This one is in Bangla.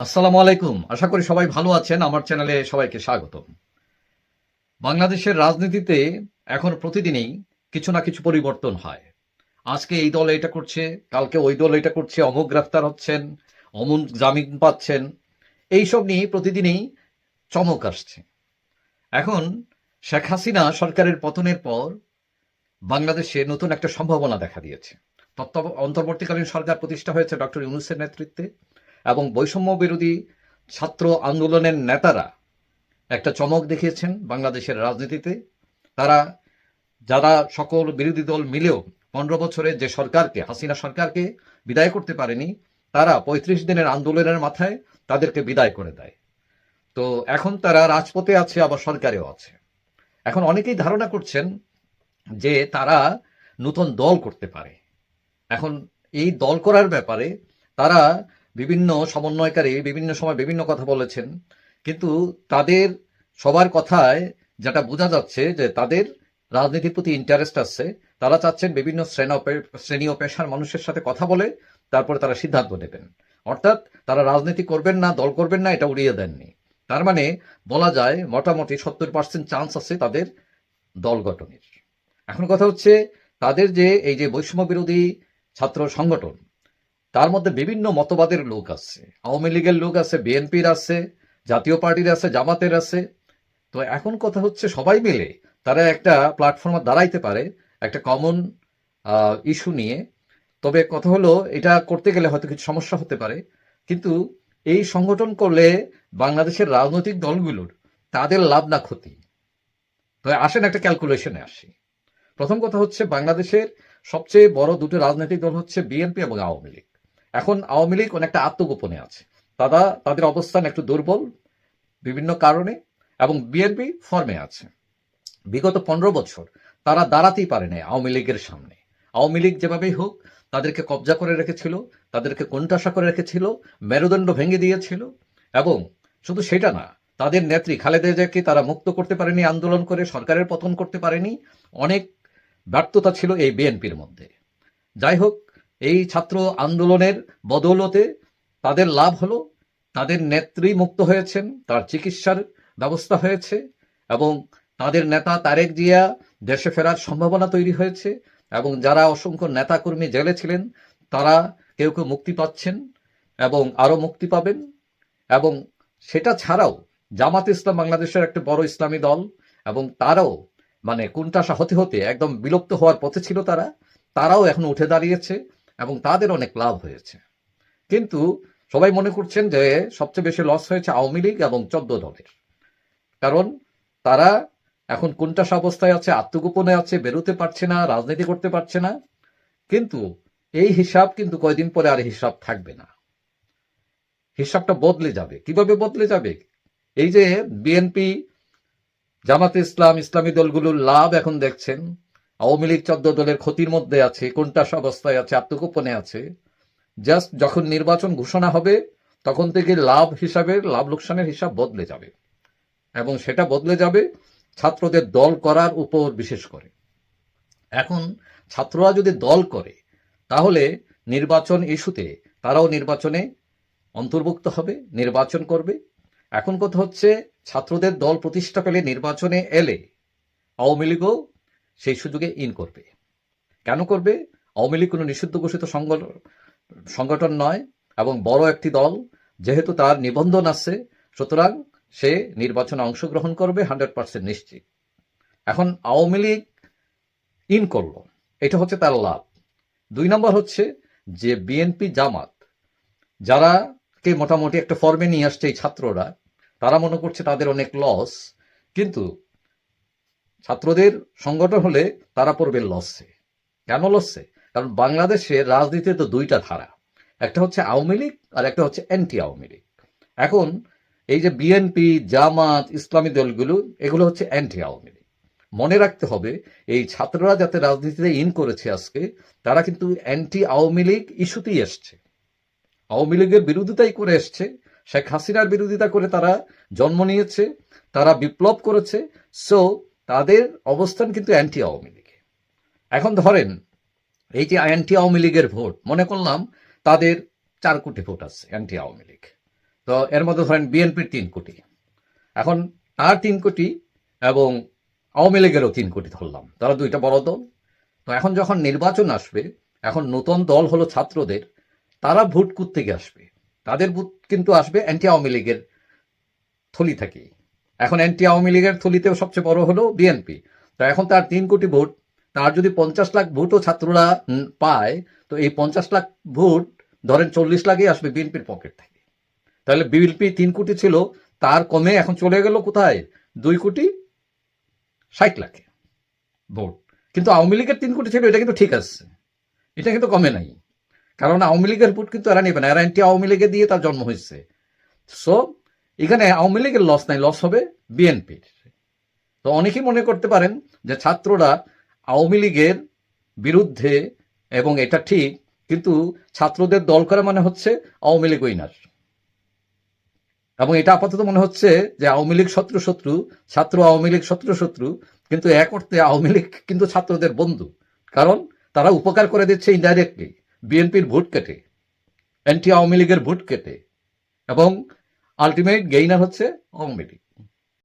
আসসালামু আলাইকুম। আশা করি সবাই ভালো আছেন। আমার চ্যানেলে সবাইকে স্বাগতম। বাংলাদেশের রাজনীতিতে এখন প্রতিদিনই কিছু না কিছু পরিবর্তন হয়। আজকে এই দল এটা করছে, কালকে ওই দল এটা করছে, অমুক গ্রেফতার হচ্ছেন অমুক জামিন পাচ্ছেন। এইসব নিয়ে প্রতিদিনই চমক আসছে। এখন শেখ হাসিনা সরকারের পতনের পর বাংলাদেশে নতুন একটা সম্ভাবনা দেখা দিয়েছে। তত্ত্ব অন্তর্বর্তীকালীন সরকার প্রতিষ্ঠা হয়েছে ডক্টর ইউনুসের নেতৃত্বে। এবং বৈষম্য বিরোধী ছাত্র আন্দোলনের নেতারা একটা চমক দেখিয়েছেন বাংলাদেশের রাজনীতিতে। তারা, যারা সকল বিরোধী দল মিলেও পনেরো বছরে যে সরকারকে, হাসিনা সরকারকে বিদায় করতে পারেনি, তারা পঁয়ত্রিশ দিনের আন্দোলনের মাথায় তাদেরকে বিদায় করে দেয়। তো এখন তারা রাজপথে আছে, আবার সরকারেও আছে। এখন অনেকেই ধারণা করছেন যে তারা নতুন দল করতে পারে। এখন এই দল করার ব্যাপারে তারা বিভিন্ন সমন্বয়কারী বিভিন্ন সময় বিভিন্ন কথা বলেছেন। কিন্তু তাদের সবার কথায় যেটা বোঝা যাচ্ছে যে তাদের রাজনীতির প্রতি ইন্টারেস্ট আছে। তারা চাচ্ছেন বিভিন্ন শ্রেণি ও পেশার মানুষের সাথে কথা বলে, তারপরে তারা সিদ্ধান্ত নেবেন। অর্থাৎ তারা রাজনীতি করবেন না, দল করবেন না, এটা উড়িয়ে দেননি। তার মানে বলা যায় মোটামুটি সত্তর পার্সেন্ট চান্স আছে তাদের দল গঠনের। এখন কথা হচ্ছে তাদের যে এই যে বৈষম্য বিরোধী ছাত্র সংগঠন তার মধ্যে বিভিন্ন মতবাদের লোক আছে। আওয়ামী লীগের লোক আছে, বিএনপির আছে, জাতীয় পার্টির আছে, জামাতের আছে। তো এখন কথা হচ্ছে সবাই মিলে তারা একটা প্ল্যাটফর্মে দাঁড়াইতে পারে, একটা কমন ইস্যু নিয়ে। তবে কথা হলো, এটা করতে গেলে হয়তো কিছু সমস্যা হতে পারে। কিন্তু এই সংগঠন করলে বাংলাদেশের রাজনৈতিক দলগুলোর তাদের লাভ না ক্ষতি। তো আসেন একটা ক্যালকুলেশনে আসি। প্রথম কথা হচ্ছে, বাংলাদেশের সবচেয়ে বড় দুটো রাজনৈতিক দল হচ্ছে বিএনপি এবং আওয়ামী লীগ। এখন আওয়ামী লীগ অনেকটা আত্মগোপনে আছে। তারা তাদের অবস্থান একটু দুর্বল বিভিন্ন কারণে এবং বিএনপি ফর্মে আছে। বিগত পনেরো বছর তারা দাঁড়াতেই পারে পারেনি আওয়ামী লীগের সামনে। আওয়ামী লীগ যেভাবেই হোক তাদেরকে কবজা করে রেখেছিল, তাদেরকে কোণঠাসা করে রেখেছিল, মেরুদণ্ড ভেঙে দিয়েছিল এবং শুধু সেটা না, তাদের নেত্রী খালেদা জিয়াকে তারা মুক্ত করতে পারেনি, আন্দোলন করে সরকারের পতন করতে পারেনি। অনেক ব্যর্থতা ছিল এই বিএনপির মধ্যে। যাই হোক এই ছাত্র আন্দোলনের বদৌলতে তাদের লাভ হলো, তাদের নেত্রী মুক্ত হয়েছেন, তার চিকিৎসার ব্যবস্থা হয়েছে এবং তাদের নেতা তারেক জিয়া দেশে ফেরার সম্ভাবনা তৈরি হয়েছে এবং যারা অসংখ্য নেতাকর্মী জেলে ছিলেন, তারা কেউ কেউ মুক্তি পাচ্ছেন এবং আরও মুক্তি পাবেন এবং সেটা ছাড়াও জামাত ইসলাম বাংলাদেশের একটা বড় ইসলামী দল এবং তারাও মানে কোনটাসা হতে হতে একদম বিলুপ্ত হওয়ার পথে ছিল তারা, তারাও এখন উঠে দাঁড়িয়েছে। এবং তাদের অনেক লাভ হয়েছে। কিন্তু সবাই মনে করছেন যে সবচেয়ে বেশি লস হয়েছে আওয়ামী লীগ এবং চোদ্দ দলের। কারণ তারা এখন কোনটা অবস্থায় আছে, আত্মগোপনে আছে, বেরোতে পারছে না, রাজনীতি করতে পারছে না। কিন্তু এই হিসাব কিন্তু কয়দিন পরে আর হিসাব থাকবে না। হিসাবটা বদলে যাবে। কীভাবে বদলে যাবে? এই যে বিএনপি, জামাতে ইসলাম, ইসলামী দলগুলোর লাভ এখন দেখছেন। আওয়ামী লীগ চোদ্দ দলের ক্ষতির মধ্যে আছে, কোনটা অবস্থায় আছে, আত্মগোপনে আছে। জাস্ট যখন নির্বাচন ঘোষণা হবে, তখন থেকে লাভ হিসাবে লাভ লোকসানের হিসাব বদলে যাবে। এবং সেটা বদলে যাবে ছাত্রদের দল করার উপর বিশেষ করে। এখন ছাত্ররা যদি দল করে, তাহলে নির্বাচন ইস্যুতে তারাও নির্বাচনে অন্তর্ভুক্ত হবে, নির্বাচন করবে। এখন কথা হচ্ছে, ছাত্রদের দল প্রতিষ্ঠা পেলে নির্বাচনে এলে আওয়ামী লীগও সেই সুযোগে ইন করবে। কেন করবে? আওয়ামী লীগ কোনো নিষিদ্ধ ঘোষিত সংগঠন নয় এবং বড় একটি দল যেহেতু তার নিবন্ধন আছে, সুতরাং সে নির্বাচনে অংশগ্রহণ করবে হান্ড্রেড পার্সেন্ট নিশ্চিত। এখন আওয়ামী লীগ ইন করল, এটা হচ্ছে তার লাভ। দুই নম্বর হচ্ছে যে বিএনপি জামাত যারা কে মোটামুটি একটা ফর্মে নিয়ে আসছে এই ছাত্ররা, তারা মনে করছে তাদের অনেক লস কিন্তু ছাত্রদের সংগঠন হলে তারা পড়বে লসে কেন লসে কারণ বাংলাদেশে রাজনীতিতে তো দুইটা ধারা। একটা হচ্ছে আওয়ামী লীগ আর একটা হচ্ছে অ্যান্টি আওয়ামী লীগ। এখন এই যে বিএনপি জামাত, ইসলামী দলগুলো, এগুলো হচ্ছে অ্যান্টি আওয়ামী লীগ। মনে রাখতে হবে, এই ছাত্ররা যাতে রাজনীতিতে ইন করেছে আজকে, তারা কিন্তু অ্যান্টি আওয়ামী লীগ ইস্যুতেই এসছে। আওয়ামী লীগের বিরোধিতাই করে এসছে। শেখ হাসিনার বিরোধিতা করে তারা জন্ম নিয়েছে, তারা বিপ্লব করেছে। সো তাদের অবস্থান কিন্তু অ্যান্টি আওয়ামী লীগে। এখন ধরেন, এই যে অ্যান্টি আওয়ামী লীগের ভোট, মনে করলাম তাদের চার কোটি ভোট আছে অ্যান্টি আওয়ামী লীগ। তো এর মধ্যে ধরেন বিএনপির তিন কোটি। এখন তার তিন কোটি এবং আওয়ামী লীগেরও তিন কোটি ধরলাম। তারা দুইটা বড় দল। তো এখন যখন নির্বাচন আসবে, এখন নতুন দল হলো ছাত্রদের, তারা ভোট থেকে আসবে। তাদের ভোট কিন্তু আসবে অ্যান্টি আওয়ামী লীগের থলি থেকে এখন অ্যান্টি আওয়ামী লীগের থলিতেও সবচেয়ে বড় হলো বিএনপি। তো এখন তার তিন কোটি ভোট, তার যদি পঞ্চাশ লাখ ভোটও ছাত্ররা পায়, তো এই পঞ্চাশ লাখ ভোট ধরেন চল্লিশ লাখই আসবে বিএনপির পকেট থেকে। তাহলে বিএনপি তিন কোটি ছিল, তার কমে এখন চলে গেল কোথায়? দুই কোটি ষাট লাখে ভোট। কিন্তু আওয়ামী লীগের তিন কোটি ছিল, এটা কিন্তু ঠিক আছে। এটা কিন্তু কমে নাই। কারণ আওয়ামী লীগের ভোট কিন্তু এরা নেবে না, এরা অ্যান্টি আওয়ামী লীগে দিয়ে তার জন্ম হয়েছে। সো এখানে আওয়ামী লীগের লস নাই লস হবে বিএনপির তো অনেকেই মনে করতে পারেন যে ছাত্ররা আওয়ামী লীগের বিরুদ্ধে, এবং এটা ঠিক, কিন্তু ছাত্রদের দল করা মানে হচ্ছে আওয়ামী লীগ উইনার। এবং এটা আপাতত মনে হচ্ছে যে আওয়ামী লীগ শত্রু শত্রু, ছাত্র আওয়ামী লীগ শত্রু শত্রু, কিন্তু এক অর্থে আওয়ামী লীগ কিন্তু ছাত্রদের বন্ধু। কারণ তারা উপকার করে দিচ্ছে ইনডাইরেক্টলি বিএনপির ভোট কেটে অ্যান্টি আওয়ামী লীগের ভোট কেটে, এবং আলটিমেট গেইনার হচ্ছে লীগ